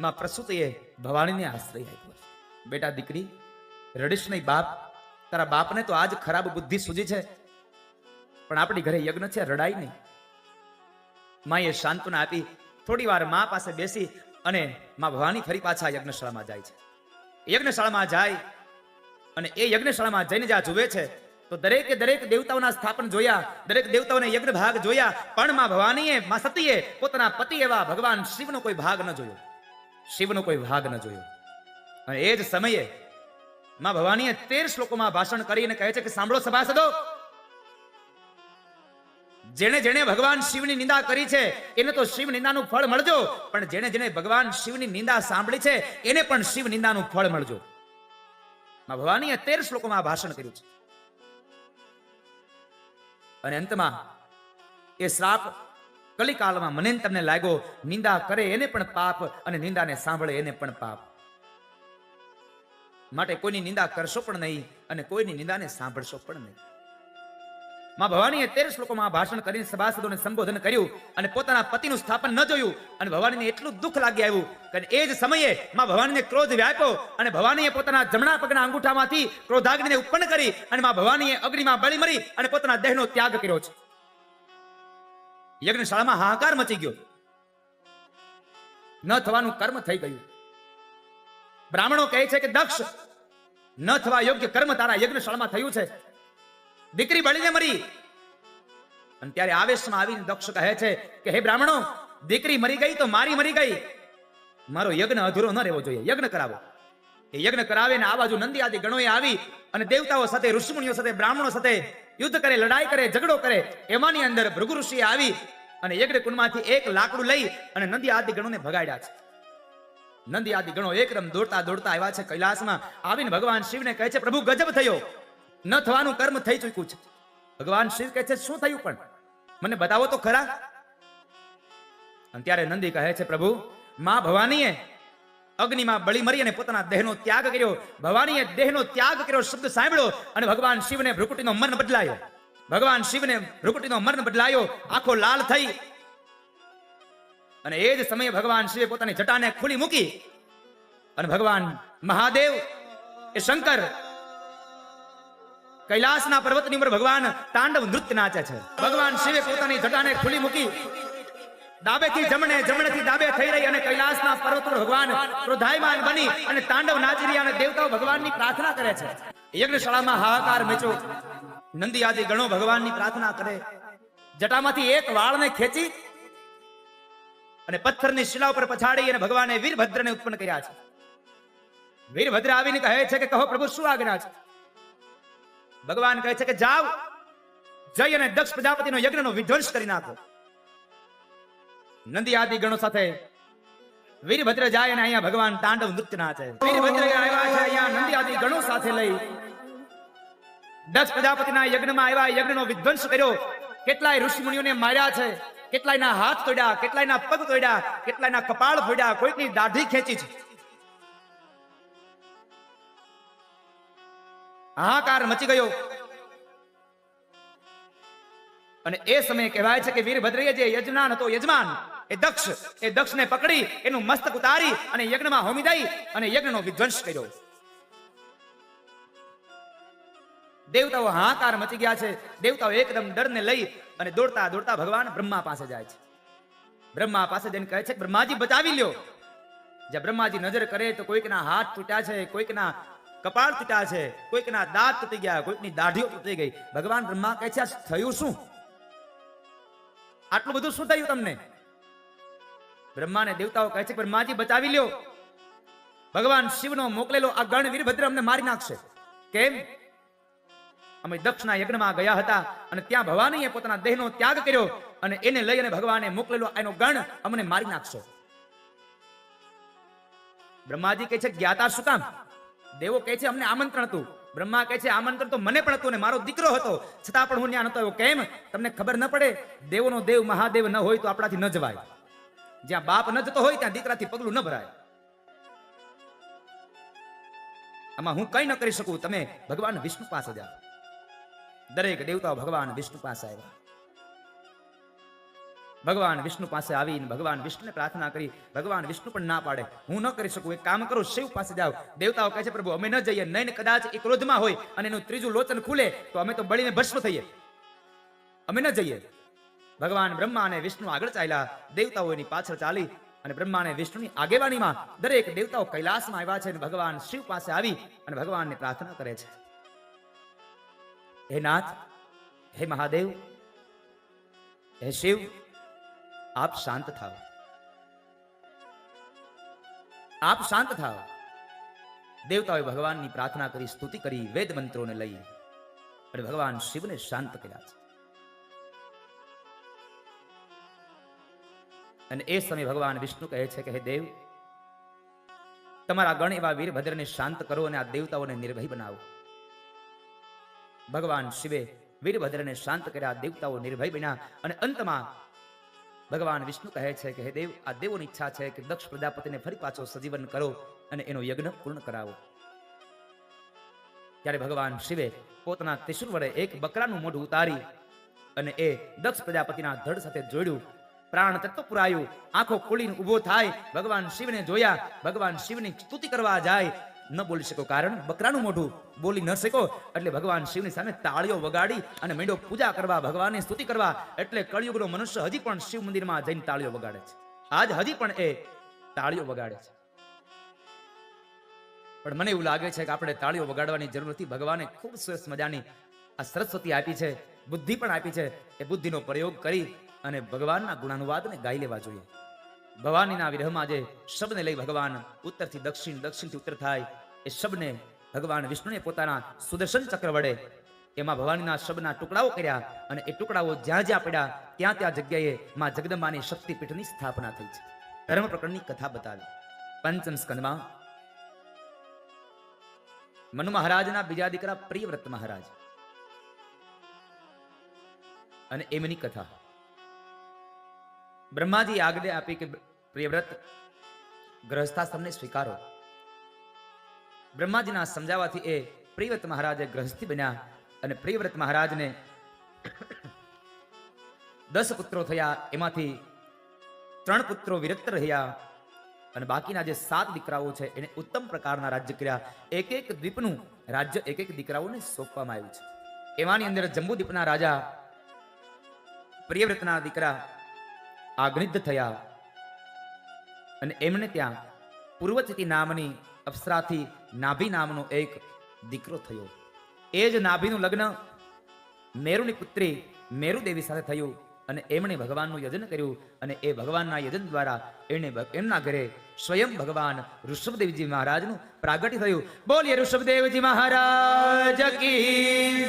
માં પ્રસૂતિએ ભવાનીને આશ્રય આપ્યો છે. બેટા દીકરી, રડીશ નહીં બાપ. તારા બાપને તો આજ ખરાબ બુદ્ધિ સૂજી છે. પણ આપણી ઘરે યજ્ઞ છે, રડાય નહીં. માએ સાંત્વના આપી થોડી વાર મા પાસે બેસી અને મા ભવાની ફરી પાછા યજ્ઞશાળામાં જાય છે. યજ્ઞશાળામાં જાય અને એ યજ્ઞશાળામાં જઈને જ્યાં જુએ છે, તો દરેકે દરેક દેવતાઓના સ્થાપન જોયા, દરેક દેવતાઓને યજ્ઞ ભાગ જોયા, પણ મા ભવાનીએ, મા સતીએ પોતાના પતિ એવા ભગવાન શિવનો કોઈ ભાગ ન જોયો. શિવનો કોઈ ભાગ ન જોયો. અને એ જ સમયે માં ભવાનીએ તેર શ્લોકોમાં ભાષણ કરીને કહે છે કે સાંભળો સભાસદો. જેણે જેણે ભગવાન શિવની નિંદા કરી છે, એને તો શિવ નિંદાનું ફળ મળજો, પણ જેણે જેણે ભગવાન શિવની નિંદા સાંભળી છે, એને પણ શિવ નિંદાનું ફળ મળજો. માં ભવાનીએ તેર શ્લોકોમાં ભાષણ કર્યું છે. અને અંતમાં એ શ્રાપ કલિકાલમાં મને તમને લાગ્યો, નિંદા કરે એને પણ પાપ અને નિંદાને સાંભળે એને પણ પાપ. માટે કોઈની નિંદા કરશો પણ નહીં અને કોઈની નિંદાને સાંભળશો પણ નહીં. માં ભવાનીએ તેર શ્લોકોમાં ભાષણ કરીને સભાસદોને સંબોધન કર્યું અને પોતાના પતિનું સ્થાપન ન જોયું અને ભવાનીને એટલું દુઃખ લાગી આવ્યું કે એ જ સમયે માં ભવાનીને ક્રોધ વ્યાપ્યો અને ભવાનીએ પોતાના જમણા પગના અંગૂઠામાંથી ક્રોધાગ્નિને ઉત્પન્ન કરી અને માં ભવાનીએ અગ્નિમાં બળી મરી અને પોતાના દેહનો ત્યાગ કર્યો છે. યજ્ઞશાળામાં હાહાકાર મચી ગયો. ન થવાનું કર્મ થઈ ગયું. બ્રાહ્મણો કહે છે કે દક્ષ, ન થવા યોગ્ય કર્મ તારા યજ્ઞશાળામાં થયું છે. દીકરી બળીને મરી. અને ત્યારે આવેશમાં આવીને દક્ષ કહે છે કે, હે બ્રાહ્મણો, દીકરી મરી ગઈ તો મારી મરી ગઈ. મારો યજ્ઞ અધૂરો ન રહેવો જોઈએ. યજ્ઞ કરાવો. એ યજ્ઞ કરાવે ને આ બાજુ નંદી આદિ ગણોએ આવી અને દેવતાઓ સાથે, ઋષિમુનિઓ સાથે, બ્રાહ્મણો સાથે યુદ્ધ કરે, લડાઈ કરે, ઝઘડો કરે, એમાંની અંદર ભૃગુ ઋષિએ આવી અને યજ્ઞ કુંડમાંથી એક લાકડું લઈ અને નંદી આદિ ગણોને ભગાડ્યા છે. નંદી આદિ ગણો એકદમ દોડતા દોડતા આવ્યા છે કૈલાસમાં. આવીને ભગવાન શિવને કહે છે, પ્રભુ, ગજબ થયો. ન થવાનું કર્મ થઈ ચૂક્યું છે. ભગવાન શિવ કહે છે, શું થયું પણ? મને બતાવો તો ખરા. અને ત્યારે નંદી કહે છે, પ્રભુ, માં ભવાનીએ અગ્નિમાં બળી મરી અને પોતાના દેહનો ત્યાગ કર્યો. ભવાનીએ દેહનો ત્યાગ કર્યો શબ્દ સાંભળ્યો અને ભગવાન શિવને ભ્રુકુટીનો મન બદલાયો. ભગવાન શિવને ભ્રુકુટીનો મન બદલાયો. આખો લાલ થઈ. અને એ જ સમયે ભગવાન શિવે પોતાની જટાને ખુલી મૂકી. અને ભગવાન મહાદેવ એ શંકર કૈલાસના પર્વતની ઉપર ભગવાન તાંડવ નૃત્ય નાચે છે. ભગવાન શિવે પોતાની જટાને ખુલી મૂકી. ડાબેથી જમણે જમણેથી ડાબે થઈ રહી અને કૈલાસના પર્વત પર ભગવાન ક્રોધાયમાન બની અને તાંડવ નાચરી અને દેવતાઓ ભગવાનની પ્રાર્થના કરે છે. યજ્ઞશાળામાં હાહાકાર મેચો નંદી આદિ ગણો ભગવાનની પ્રાર્થના કરે. જટામાંથી એક વાળને ખેંચી અને પથ્થરની શિલા ઉપર પછાડી અને ભગવાને વીરભદ્રને ઉત્પન્ન કર્યા છે. વીરભદ્ર આવીને કહે છે કે કહો પ્રભુ શું આજ્ઞા છે? ભગવાન કહે છે કે જાવ જઈ અને દક્ષ પ્રજાપતિનો યજ્ઞનો વિધ્વંસ કરી નાખો. નંદી આદિ ગણો સાથે. વીરભદ્ર જાય અને અહીંયા ભગવાન તાંડવ નૃત્ય નાચે વીરભદ્ર આવ્યા છે અહીંયા નંદી આદિ ગણો સાથે લઈ. દક્ષ પ્રજાપતિના યજ્ઞમાં આવ્યા, યજ્ઞનો વિધ્વંસ કર્યો. કેટલાય ઋષિ મુનિઓને માર્યા છે, કેટલાયના હાથ તોડ્યા, કેટલાયના પગ તોડ્યા, કેટલાયના કપાળ ફોડ્યા, કોઈકની દાઢી ખેંચી છે. હાહાકાર મચી ગયો. અને એ સમયે કહેવાય છે કે વીરભદ્રએ જે યજમાન હતો, યજમાન એ દક્ષ, એ દક્ષને પકડી, એનું મસ્તક ઉતારી અને યજ્ઞમાં હોમી દઈ અને યજ્ઞનો વિધ્વંસ કર્યો. દેવતાઓ હાકાર મચી ગયા છે. દેવતાઓ એકદમ ડરને લઈ અને દોડતા દોડતા ભગવાન બ્રહ્મા પાસે જાય છે. બ્રહ્મા પાસે જઈને કહે છે બ્રહ્માજી, બચાવી લ્યો. જ્યાં બ્રહ્માજી નજર કરે તો કોઈકના હાથ તૂટ્યા છે, કોઈકના કપાળ તૂટ્યા છે, કોઈકના દાંત તૂટી ગયા, કોઈકની દાઢીઓ તૂટી ગઈ. ભગવાન બ્રહ્મા કહે છે થયું શું? આટલું બધું શું થયું તમને? બ્રહ્માને દેવતાઓ કહે છે બ્રહ્માજી, બચાવી લ્યો. ભગવાન શિવનો મોકલેલો આ ગણ વીરભદ્ર અમને મારી નાખશે. કેમ? અમે દક્ષના યજ્ઞમાં ગયા હતા અને ત્યાં ભવાનીએ પોતાના દેહનો ત્યાગ કર્યો અને એને લઈ અને ભગવાને મોકલેલો એનો ગણ અમને મારી નાખશો. બ્રહ્માજી કહે છે, જ્ઞાતા શું કામ? દેવો કહે છે, અમને આમંત્રણ હતું. બ્રહ્મા કહે છે, આમંત્રણ તો મને પણ હતું ને મારો દીકરો હતો. છતાં પણ હું ત્યાં નતો આવ્યો. કેમ? તમને ખબર ન પડે, દેવોનો દેવ મહાદેવ ન હોય તો આપણાથી ન જવાય. જ્યાં બાપ ન જતો હોય ત્યાં દીકરાથી પગલું ન ભરાય. આમાં હું કઈ ન કરી શકું. તમે ભગવાન વિષ્ણુ પાસે જાઓ. દરેક દેવતાઓ ભગવાન વિષ્ણુ પાસે આવ્યા. ભગવાન વિષ્ણુ પાસે આવીને ભગવાન વિષ્ણુને પ્રાર્થના કરી. ભગવાન વિષ્ણુ પણ ના પાડે. હું ન કરી શકું. એક કામ કરો, શિવ પાસે જાઓ. દેવતાઓ કહે છે, પ્રભુ, અમે ન જઈએ. નહીં કદાચ એ ક્રોધમાં હોય અને એનું ત્રીજું લોચન ખુલે, તો અમે તો બળીને ભસ્મ થઈએ. અમે ન જઈએ. ભગવાન બ્રહ્મા અને વિષ્ણુ આગળ ચાલ્યા. દેવતાઓ એની પાછળ ચાલી અને બ્રહ્મા અને વિષ્ણુની આગેવાનીમાં દરેક દેવતાઓ કૈલાસમાં આવ્યા છે અને ભગવાન શિવ પાસે આવી અને ભગવાનને પ્રાર્થના કરે છે. હે નાથ, હે મહાદેવ, હે શિવ, આપ શાંત થાઓ. આપ શાંત થાઓ. દેવતાઓએ ભગવાનની પ્રાર્થના કરી, સ્તુતિ કરી, વેદ મંત્રોને લઈ અને ભગવાન શિવને શાંત કર્યા છે. અને એ સમયે ભગવાન વિષ્ણુ કહે છે કે, હે દેવ, તમારા ગણ એવા વીરભદ્રને શાંત કરો અને આ દેવતાઓને નિર્ભય બનાવો. ભગવાન શિવે વીરભદ્રને શાંત કર્યા દેવતાઓ નિર્ભય બન્યા અને અંતમાં ભગવાન વિષ્ણુ કહે છે કે, હે દેવ, આ દેવોની ઈચ્છા છે કે દક્ષ પ્રજાપતિને ફરી પાછો સજીવન કરો અને એનો યજ્ઞ પૂર્ણ કરાવો. ત્યારે ભગવાન શિવે પોતાના ત્રિશુર વડે એક બકરાનું મોઢું ઉતારી અને એ દક્ષ પ્રજાપતિના ધડ સાથે જોડ્યું પ્રાણ તત્વ આંખો ખોલીને ઊભો થાય, ભગવાન શિવને જોયા, ભગવાન શિવની સ્તુતિ કરવા જાય. ન બોલી શકો કારણ, બકરાનું મોઢું બોલી ન શકો. એટલે ભગવાન શિવની સામે તાળીઓ વગાડી અને મેંડો પૂજા કરવા, ભગવાનની સ્તુતિ કરવા. એટલે કળિયુગનો મનુષ્ય હજી પણ શિવ મંદિરમાં જઈને તાળીઓ વગાડે છે. આજ હજી પણ એ તાળીઓ વગાડે છે. પણ મને એવું લાગે છે કે આપણે તાળીઓ વગાડવાની જરૂર નથી. ભગવાને ખૂબ સરસ મજાની આ સરસ્વતી આપી છે, બુદ્ધિ પણ આપી છે. એ બુદ્ધિનો પ્રયોગ કરી અને ભગવાનના ગુણાનુવાદને ગાઈ લેવા જોઈએ. ભવાનીના વિરહમાં જે શબ્દને લઈ ભગવાન ઉત્તરથી દક્ષિણ, દક્ષિણથી ઉત્તર થાય. એ શબ્દને ભગવાન વિષ્ણુને પોતાના સુદર્શન ચક્ર વડે એમાં ભવાનીના શબ્દના ટુકડાઓ કર્યા અને એ ટુકડાઓ જ્યાં જ્યાં પડ્યા, ત્યાં ત્યાં જગ્યાએ માં જગદંબાની શક્તિપીઠની સ્થાપના થઈ છે. ધર્મ પ્રકરણની કથા બતાવી. પંચમ સ્કંદમાં, મનુ મહારાજના બીજા દીકરા પ્રિયવ્રત મહારાજ. અને એમની કથા. બ્રહ્માજી આજ્ઞા આપી કે પ્રિયવ્રત ગ્રહસ્થાશ્રમને સ્વીકારો. બ્રહ્માજીના સમજાવવાથી એ પ્રિયવ્રત મહારાજે ગ્રહસ્થી બન્યા અને પ્રિયવ્રત મહારાજને દસ પુત્રો થયા. એમાંથી ત્રણ પુત્રો વિરક્ત રહ્યા અને બાકીના જે સાત દીકરાઓ છે એને ઉત્તમ પ્રકારના રાજ્ય કર્યા. એક એક દ્વીપનું રાજ્ય એક એક દીકરાઓને સોંપવામાં આવ્યું છે. એમાંની અંદર જંબુદ્વીપના રાજા પ્રિયવ્રતના દીકરા આગ્નિદ્ધ થયા. અને એમને ત્યાં પૂર્વચિતિ નામની અપ્સરાથી નાભી નામનો એક દીકરો થયો. એ જ નાભીનું લગ્ન મેરુની પુત્રી મેરુદેવી સાથે થયું અને એમણે ભગવાનનું યજન કર્યું અને એ ભગવાનના યજન દ્વારા એને એમના ઘરે સ્વયં ભગવાન ઋષભદેવજી મહારાજનું પ્રાગટ્ય થયું. બોલીએ ઋષભદેવજી મહારાજ કી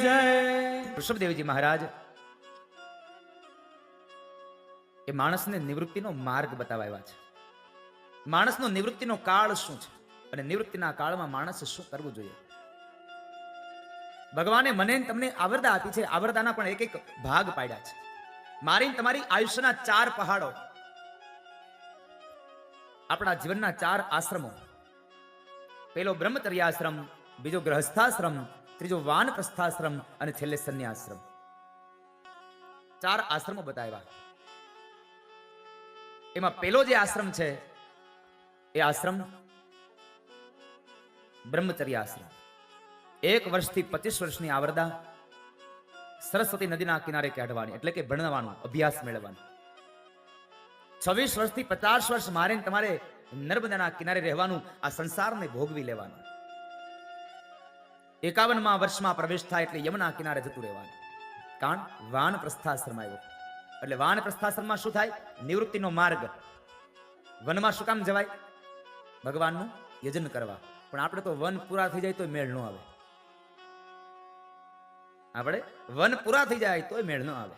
ઋષભદેવજી મહારાજ એ માણસને નિવૃત્તિનો માર્ગ બતાવ્યા છે. માણસનો નિવૃત્તિનો કાળ શું છે? અને નિવૃત્તિના કાળમાં માણસે શું કરવું જોઈએ? ભગવાને મને તમને આવરદા આપી છે. આવરદાના પણ એક એક ભાગ પાડ્યા છે. મારી તમારી આયુષ્યના ચાર પહાડો. આપણા જીવનના ચાર આશ્રમો. પેલો બ્રહ્મચર્યાશ્રમ, બીજો ગ્રહસ્થાશ્રમ, ત્રીજો વાનપ્રસ્થાશ્રમ અને છેલ્લે સંન્યાશ્રમ ચાર આશ્રમો બતાવ્યા. એમાં પેલો જે આશ્રમ છે, એ આશ્રમ બ્રહ્મચર્ય આશ્રમ. એક વર્ષથી પચીસ વર્ષની આવરદા સરસ્વતી નદીના કિનારે કાઢવાની એટલે કે ભણવાનું, અભ્યાસ મેળવવાનો. છવ્વીસ વર્ષથી પચાસ વર્ષ મારે તમારે નર્મદાના કિનારે રહેવાનું, આ સંસારને ભોગવી લેવાનું. એકાવનમાં વર્ષમાં પ્રવેશ થાય એટલે યમુના કિનારે જતું રહેવાનું. કારણ વાન પ્રસ્થાશ્રમ આવ્યો. એટલે વાન પ્રસ્થાશ્રમમાં શું થાય? નિવૃત્તિનો માર્ગ. વનમાં શું કામ જવાય? ભગવાનનું યજન કરવા. પણ આપણે તો વન પૂરા થઈ જાય તો મેળ ન આવે. આપણે વન પૂરા થઈ જાય તોય મેળ ન આવે.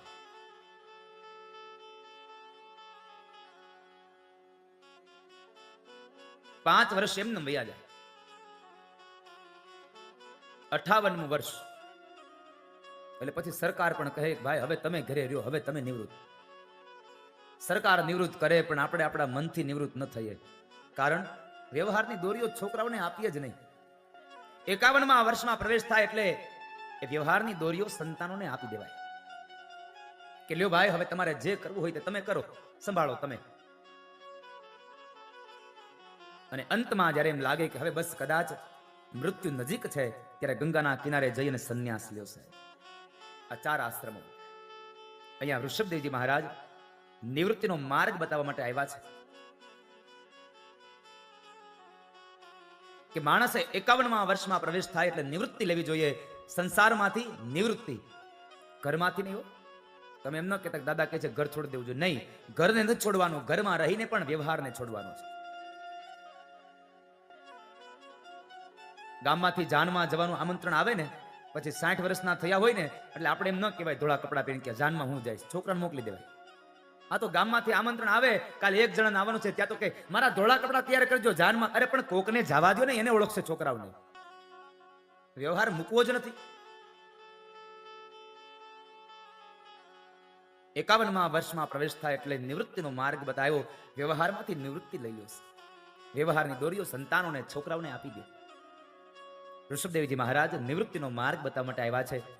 પાંચ વર્ષ એમને વયા જાય. અઠાવનમું વર્ષ. એટલે પછી સરકાર પણ કહે, ભાઈ, હવે તમે ઘરે રહ્યો, હવે તમે નિવૃત્ત. સરકાર નિવૃત્ત કરે, પણ આપણે આપણા મનથી નિવૃત્ત ન થઈએ. કારણ, વ્યવહારની દોરીઓ છોકરાઓને આપીએ જ નહીં. એકાવનમાં વર્ષમાં પ્રવેશ થાય એટલે એ વ્યવહારની દોરીઓ સંતાનોને આપી દેવાય. કે લ્યો ભાઈ, હવે તમારે જે કરવું હોય તે તમે કરો. સંભાળો તમે. અને અંતમાં જ્યારે એમ લાગે કે હવે બસ કદાચ મૃત્યુ નજીક છે, ત્યારે ગંગાના કિનારે જઈને સંન્યાસ લ્યો છે આ આશ્રમો અહીંયા ઋષભદેવજી મહારાજ નિવૃત્તિનો માર્ગ બતાવવા માટે આવ્યા છે. કે માણસે એકાવનમાં વર્ષમાં પ્રવેશ થાય એટલે નિવૃત્તિ લેવી જોઈએ, સંસારમાંથી નિવૃત્તિ. ઘરમાંથી નહીં તમે એમ ન કહેતા કે દાદા કહે છે, ઘર છોડી દેવું જોઈએ. નહીં. ઘરને નથી છોડવાનું, ઘરમાં રહીને પણ વ્યવહારને છોડવાનો છે. ગામમાંથી જાનમાં જવાનું આમંત્રણ આવે ને પછી સાઠ વર્ષના થયા હોય ને એટલે આપણે એમ ન કહેવાય ધોળા કપડાં પહેરી કે જાનમાં હું જઈશ. છોકરાને મોકલી દેવાય. આ તો ગામમાંથી આમંત્રણ આવે, કાલે એક જણા આવવાનું છે, ત્યાં તો કે મારા ધોળા કપડા તૈયાર કરજો, જાનમાં. અરે, પણ કોકને જવા દો ને, એને ઓળખશે છોકરાઓને. વ્યવહાર મૂકવો જ નથી. એકાવનમાં વર્ષમાં પ્રવેશ થાય એટલે નિવૃત્તિનો માર્ગ બતાવ્યો, વ્યવહારમાંથી નિવૃત્તિ લઈ લો વ્યવહારની દોરીઓ સંતાનોને, છોકરાઓને આપી દે. ઋષભદેવજી મહારાજ નિવૃત્તિનો માર્ગ બતાવવા માટે આવ્યા છે.